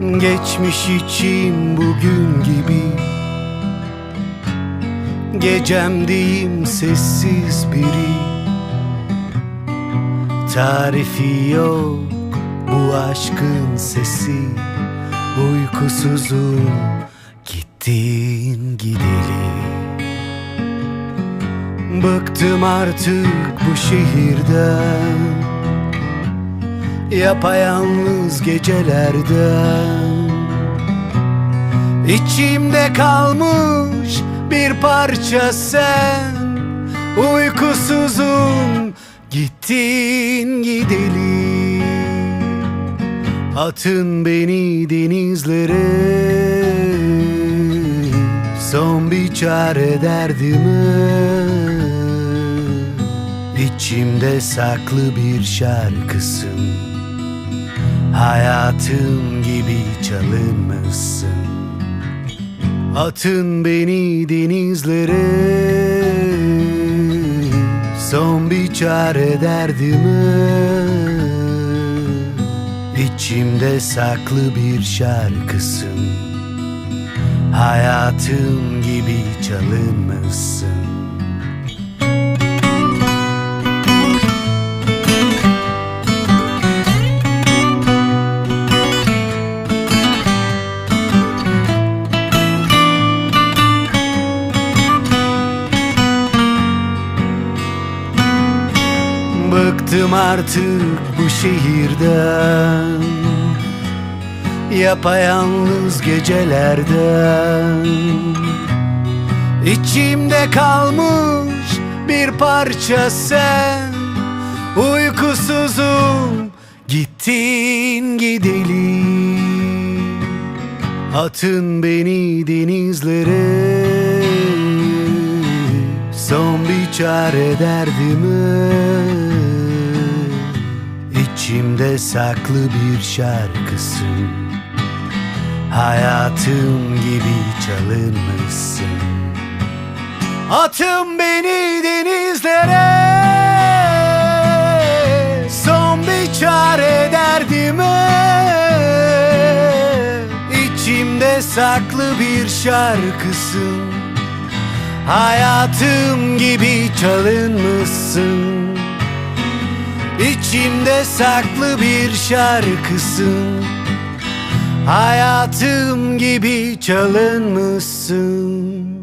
Geçmiş için bugün gibi. Gecemdeyim sessiz biri. Tarifi yok bu aşkın sesi. Uykusuzum gittin gideli. Bıktım artık bu şehirden Yapayalnız gecelerden. İçimde kalmış bir parça sen. Uykusuzum gittin gideli. Atın beni denizlere. Son bir çare derdime. İçimde saklı bir şarkısın Hayatım gibi çalınmışsın. Atın beni denizlere. Son bir çare derdime İçimde saklı bir şarkısın. Hayatım gibi çalınmışsın Bıktım artık bu şehirden. Yapayalnız gecelerden. İçimde kalmış bir parça sen. Uykusuzum gittin gideli. Atın beni denizlere. Son bir çare derdime İçimde saklı bir şarkısın. Hayatım gibi çalınmışsın. Atın beni denizlere. Son bir çare derdime. İçimde saklı bir şarkısın. Hayatım gibi çalınmışsın İçimde saklı bir şarkısın Hayatım gibi çalınmışsın